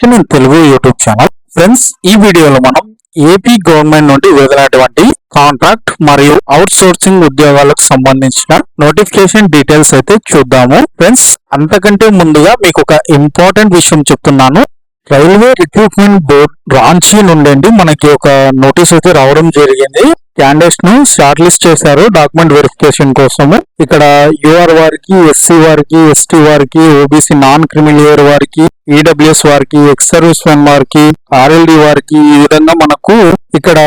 In Telugu YouTube channel friends ఈ వీడియోలో మనం ఏపీ గవర్నమెంట్ నుండి విడుదలైనటువంటి కాంట్రాక్ట్ మరియు అవుట్ సోర్సింగ్ ఉద్యోగాలకు సంబంధించిన నోటిఫికేషన్ డీటెయిల్స్ అయితే చూద్దాము. ఫ్రెండ్స్ అంతకంటే ముందుగా మీకు ఒక ఇంపార్టెంట్ విషయం చెప్తున్నాను. రైల్వే రిక్రూట్మెంట్ బోర్డ్ రాంచీ నుండి మనకి ఒక నోటీస్ అయితే రావడం జరిగింది. క్యాండిడేట్స్ను షార్ట్ లిస్ట్ చేశారు డాక్యుమెంట్ వెరిఫికేషన్ కోసము. ఇక్కడ యూఆర్ వారికి ఎస్సీ వారికి ఎస్టీ వారికి ఓబీసీ నాన్ క్రిమిలియర్ వారికి ఈడబ్ల్యూఎస్ వారికి ఎక్స్ సర్వీస్ మెన్ వారికి ఆర్ఎల్డి వారికి ఈ విధంగా మనకు ఇక్కడ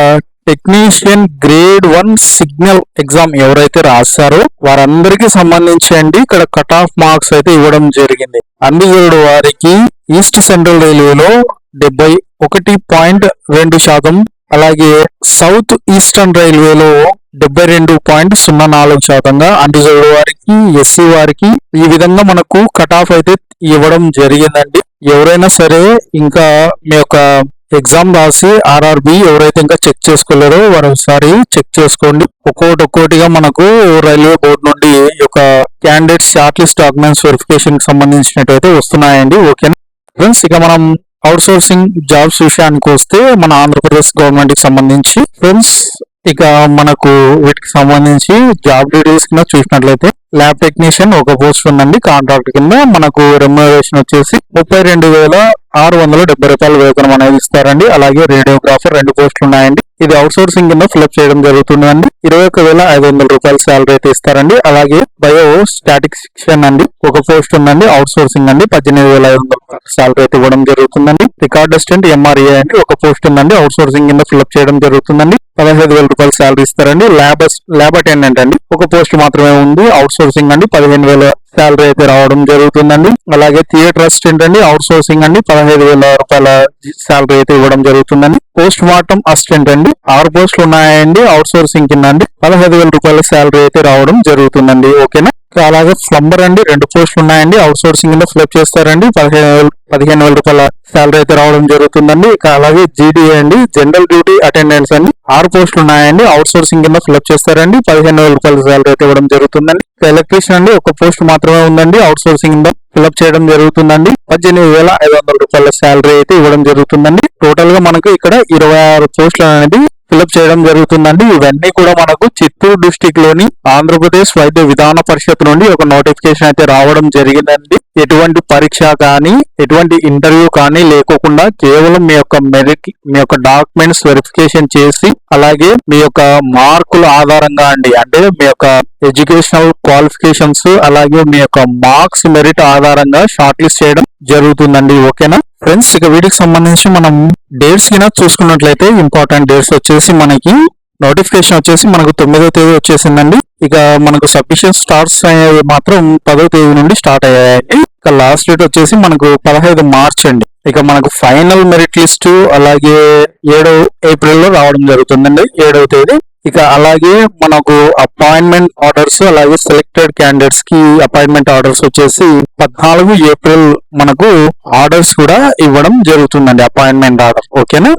technician grade one signal exam ఎవరైతే రాశారో వారందరికి సంబంధించి అండి ఇక్కడ కట్ ఆఫ్ మార్క్స్ అయితే ఇవ్వడం జరిగింది. అందుగోడు వారికి ఈస్ట్ సెంట్రల్ రైల్వేలో డెబ్బై ఒకటి పాయింట్ రెండు శాతం అలాగే సౌత్ ఈస్టర్న్ రైల్వేలో డెబ్బై రెండు పాయింట్ సున్నా నాలుగు శాతంగా అన్రిజర్వ్డ్ వారికి ఎస్సీ వారికి ఈ విధంగా మనకు కట్ ఆఫ్ అయితే ఇవ్వడం జరిగిందండి. ఎవరైనా సరే ఇంకా మీ యొక్క ఎగ్జామ్ రాసి ఆర్ఆర్బి ఎవరైతే ఇంకా చెక్ చేసుకోలేరో వారు ఒకసారి చెక్ చేసుకోండి. ఒక్కోటి ఒక్కోటిగా మనకు రైల్వే బోర్డు నుండి ఒక యొక్క క్యాండిడేట్ షార్ట్ లిస్ట్ డాక్యుమెంట్స్ వెరిఫికేషన్కి సంబంధించినట్టయితే వస్తున్నాయండి. ఓకేనా? ఫ్రెండ్స్ ఇక మనం అవుట్ సోర్సింగ్ జాబ్స్ విషయానికి వస్తే మన ఆంధ్రప్రదేశ్ గవర్నమెంట్కి సంబంధించి ఫ్రెండ్స్ ఇక మనకు వీటికి సంబంధించి జాబ్ డీటెయిల్స్ కింద చూసినట్లయితే ల్యాబ్ టెక్నీషియన్ ఒక పోస్ట్ ఉందండి. కాంట్రాక్ట్ కింద మనకు రెమ్యునరేషన్ వచ్చేసి ముప్పై రెండు వేల ఆరు వందల డెబ్బై రూపాయల వేతనం అనేది ఇస్తారండి. అలాగే రేడియోగ్రాఫర్ రెండు పోస్టులు ఉన్నాయండి. ఇది అవుట్ సోర్సింగ్ కింద ఫిల్అప్ చేయడం జరుగుతుందండి. ఇరవై ఒక వేల ఐదు వందల రూపాయల శాలరీ అయితే ఇస్తారండి. అలాగే బయో స్టాటిక్షన్ అండి. ఒక పోస్ట్ ఉందండి. అవుట్ సోర్సింగ్ అండి. పద్దెనిమిది వేల ఐదు వందల శాలరీ అయితే ఇవ్వడం జరుగుతుందండి. రికార్డ్ అసిస్టెంట్ ఎంఆర్ఏ అండి. ఒక పోస్ట్ ఉందండి. అవుట్ సోర్సింగ్ కింద ఫిల్అప్ చేయడం జరుగుతుందండి. పదహైదు వేల రూపాయల శాలరీ ఇస్తారండి. ల్యాబ్ ల్యాబ్ అటెండెంట్ అండి. ఒక పోస్ట్ మాత్రమే ఉంది. అవుట్ సోర్సింగ్ అండి. పదిహేను వేల శాలరీ అయితే రావడం జరుగుతుందండి. అలాగే థియేటర్ అసిస్టెంట్ అండి. అవుట్ సోర్సింగ్ అండి. పదహైదు వేల రూపాయల శాలరీ అయితే ఇవ్వడం జరుగుతుందండి. పోస్ట్ మార్టం అసిస్టెంట్ అండి. ఆరు పోస్టులు ఉన్నాయండి. అవుట్ సోర్సింగ్ కింద అండి. పదహైదు వేల రూపాయల శాలరీ అయితే రావడం జరుగుతుందండి. ఓకేనా? అలాగే ప్లంబర్ అండి. రెండు పోస్టులు ఉన్నాయండి. అవుట్ సోర్సింగ్ కింద ఫ్లెప్ చేస్తారండి. పదిహేను వేల పదిహేను వేల రూపాయల శాలరీ అయితే రావడం జరుగుతుందండి. ఇక అలాగే జీడీఏ అండి జనరల్ డ్యూటీ అటెండెన్స్ అండి. ఆరు పోస్టులు ఉన్నాయండి. అవుట్ సోర్సింగ్ కింద ఫిల్అప్ చేస్తారండి. పదిహేను వేల రూపాయల శాలరీ అయితే ఇవ్వడం జరుగుతుందండి. ఎలక్ట్రీషియన్ అండి ఒక పోస్ట్ మాత్రమే ఉందండి. అవుట్ సోర్సింగ్ కింద ఫిల్అప్ చేయడం జరుగుతుందండి. పద్దెనిమిది వేల ఐదు వందల రూపాయల శాలరీ అయితే ఇవ్వడం జరుగుతుందండి. టోటల్గా మనకు ఇక్కడ ఇరవై ఆరు పోస్టులు అనేది ఫిలప్ చేయడం జరుగుతుందండి. ఇవన్నీ కూడా మనకు చిత్తూరు డిస్టిక్లోని ఆంధ్రప్రదేశ్ వైద్య విధాన పరిషత్ నుండి ఒక నోటిఫికేషన్ అయితే రావడం జరిగిందండి. ఎటువంటి పరీక్ష కానీ ఎటువంటి ఇంటర్వ్యూ కానీ లేకోకుండా కేవలం మీ యొక్క మెరిట్ మీ యొక్క డాక్యుమెంట్స్ వెరిఫికేషన్ చేసి అలాగే మీ యొక్క మార్కుల ఆధారంగా అండి అంటే మీ యొక్క ఎడ్యుకేషనల్ క్వాలిఫికేషన్స్ అలాగే మీ యొక్క మార్క్స్ మెరిట్ ఆధారంగా షార్ట్ లిస్ట్ చేయడం జరుగుతుందండి ఓకేనా? ఫ్రెండ్స్ ఇక వీటికి సంబంధించి మనం డేట్స్ కింద చూసుకున్నట్లయితే ఇంపార్టెంట్ డేట్స్ వచ్చేసి మనకి నోటిఫికేషన్ వచ్చేసి మనకు తొమ్మిదో తేదీ వచ్చేసిందండి. ఇక మనకు సబ్మిషన్ స్టార్ట్స్ అయ్యేవి మాత్రం పదో తేదీ నుండి స్టార్ట్ అయ్యాయండి. ఇక లాస్ట్ డేట్ వచ్చేసి మనకు పదహైదు మార్చ్ అండి. ఇక మనకు ఫైనల్ మెరిట్ లిస్ట్ అలాగే ఏడో ఏప్రిల్లో రావడం జరుగుతుందండి ఏడవ తేదీ. ఇక అలాగే మనకు అపాయింట్మెంట్ ఆర్డర్స్ అలాగే సెలెక్టెడ్ క్యాండిడేట్స్కి అపాయింట్మెంట్ ఆర్డర్స్ వచ్చేసి పద్నాలుగు ఏప్రిల్ మనకు ఆర్డర్స్ కూడా ఇవ్వడం జరుగుతుందండి అపాయింట్మెంట్ ఆర్డర్ ఓకేనా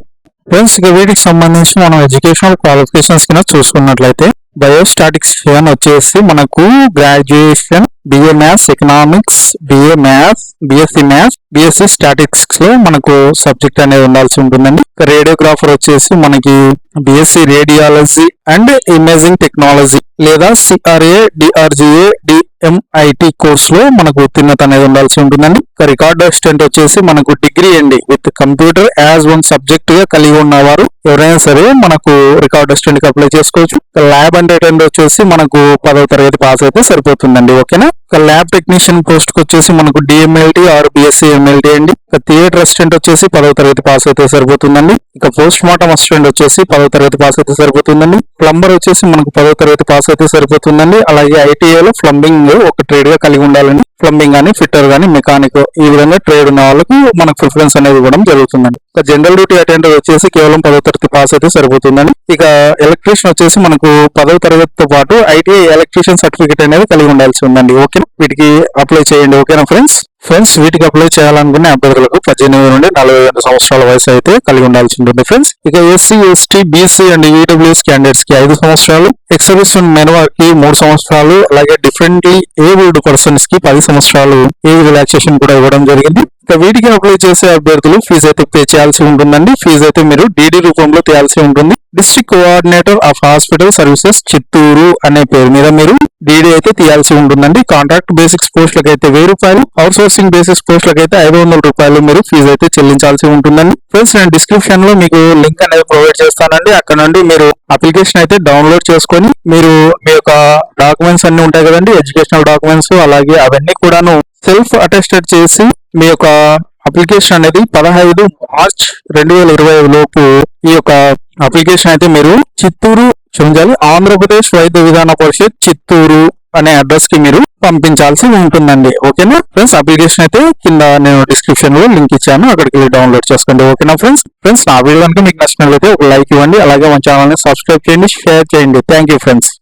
ఫ్రెండ్స్ ఇక వీటికి సంబంధించి మనం ఎడ్యుకేషనల్ క్వాలిఫికేషన్స్ కింద చూసుకున్నట్లయితే బయోస్టాటిక్స్ వచ్చేసి మనకు graduation BA maths economics BA maths BSc maths BSc స్టాటిక్స్లో మనకు సబ్జెక్ట్ అనేది ఉండాల్సి ఉంటుందండి. రేడియోగ్రాఫర్ వచ్చేసి మనకి BSc radiology and imaging technology లేదా సిఆర్ఏ డిఆర్జిఏ డిఎంఐటి కోర్స్లో మనకు ఉత్తీర్ణత అనేది ఉండాల్సి ఉంటుందండి. రికార్డ్ అసిస్టెంట్ వచ్చేసి మనకు డిగ్రీ అండి. విత్ కంప్యూటర్ యాజ్ వన్ సబ్జెక్ట్గా కలిగి ఉన్నవారు ఎవరైనా సరే మనకు రికార్డ్ అసిస్టెంట్కి అప్లై చేసుకోవచ్చు. ల్యాబ్ అటెండెంట్ వచ్చేసి మనకు పదవ తరగతి పాస్ అయితే సరిపోతుందండి. ఓకేనా? ల్యాబ్ టెక్నీషియన్ పోస్ట్కి వచ్చేసి మనకు డిఎంఎల్టీ ఆర్ బిఎస్సి ఎంఎల్టీ అండి. ఇక థియేటర్ అసిస్టెంట్ వచ్చేసి పదవ తరగతి పాస్ అయితే సరిపోతుందండి. ఇక పోస్ట్ మార్టం అసిస్టెంట్ వచ్చేసి పదవ తరగతి పాస్ అయితే సరిపోతుందండి. ప్లంబర్ వచ్చేసి మనకు పదవ తరగతి పాస్ అయితే సరిపోతుందండి. అలాగే ఐటీఐలో ప్లంబింగ్ ఒక ట్రేడ్గా కలిగి ఉండాలండి. ప్లంబింగ్ కానీ ఫిట్టర్ కానీ మెకానిక్ ఈ విధంగా ట్రేడ్ ఉన్న వాళ్ళకు మనకు ప్రిఫరెన్స్ అనేది ఇవ్వడం జరుగుతుందండి. ఇక జనరల్ డ్యూటీ అటెండర్ వచ్చేసి కేవలం పదవ తరగతి పాస్ అయితే సరిపోతుందని. ఇక ఎలక్ట్రీషియన్ వచ్చేసి మనకు పదవ తరగతితో పాటు ఐటీఐ ఎలక్ట్రీషియన్ సర్టిఫికేట్ అనేది కలిగి ఉండాల్సి ఉందండి. ఓకే వీటికి అప్లై చేయండి. ఓకేనా ఫ్రెండ్స్ ఫ్రెండ్స్ వీటికి అప్లై చేయాలనుకునే అభ్యర్థులకు పద్దెనిమిది నుండి నలభై రెండు సంవత్సరాల వయసు అయితే కలిగి ఉండాల్సి ఉంటుంది ఫ్రెండ్స్ ఇక SC ST BC and EWS క్యాండిడేట్స్కి ఐదు సంవత్సరాలు. ఎక్సర్వీస్ మెనవర్కి మూడు సంవత్సరాలు. అలాగే డిఫరెంట్లీ ఏబుల్డ్ పర్సన్స్కి పది సంవత్సరాలు. ఏజ్ రిలాక్సేషన్ కూడా ఇవ్వడం జరిగింది. ఇక వీటికి అప్లై చేసే అభ్యర్థులు ఫీజు అయితే పే చేయాల్సి ఉంటుందండి. ఫీజు అయితే మీరు డీడీ రూపంలో తేయాల్సి ఉంటుంది. District coordinator of hospital services Chittoor అనే పేరు మీద మీరు డీడీ అయితే తీయాల్సి ఉంటుందండి. కాంట్రాక్ట్ బేసిక్స్ పోస్టులకు అయితే వెయ్యి రూపాయలు. అవుట్ సోర్సింగ్ బేసిక్స్ పోస్టులకు అయితే ఐదు వందల రూపాయలు మీరు ఫీజు అయితే చెల్లించాల్సి ఉంటుందండి. ఫ్రెండ్స్ నేను డిస్క్రిప్షన్లో మీకు లింక్ అనేది ప్రొవైడ్ చేస్తానండి. అక్కడ నుండి మీరు అప్లికేషన్ అయితే డౌన్లోడ్ చేసుకొని మీరు మీ యొక్క డాక్యుమెంట్స్ అన్ని ఉంటాయి కదండి. ఎడ్యుకేషనల్ డాక్యుమెంట్స్ అలాగే అవన్నీ కూడాను సెల్ఫ్ అటెస్టెడ్ చేసి మీ యొక్క అప్లికేషన్ అనేది పదహైదు మార్చ్ రెండు వేల ఇరవై లోపు ఈ యొక్క అప్లికేషన్ అయితే మీరు చిత్తూరు క్షమించాలి ఆంధ్రప్రదేశ్ వైద్య విధాన పరిషత్ చిత్తూరు అనే అడ్రస్కి మీరు పంపించాల్సి ఉంటుందండి. ఓకేనా? ఫ్రెండ్స్ అప్లికేషన్ అయితే కింద నేను డిస్క్రిప్షన్లో లింక్ ఇచ్చాను. అక్కడికి వెళ్ళి డౌన్లోడ్ చేసుకోండి. ఓకేనా ఫ్రెండ్స్ ఫ్రెండ్స్ నా వీడియో కనుక మీకు నచ్చినట్లయితే ఒక లైక్ ఇవ్వండి. అలాగే మన ఛానల్ని సబ్స్క్రైబ్ చేయండి షేర్ చేయండి. Thank you friends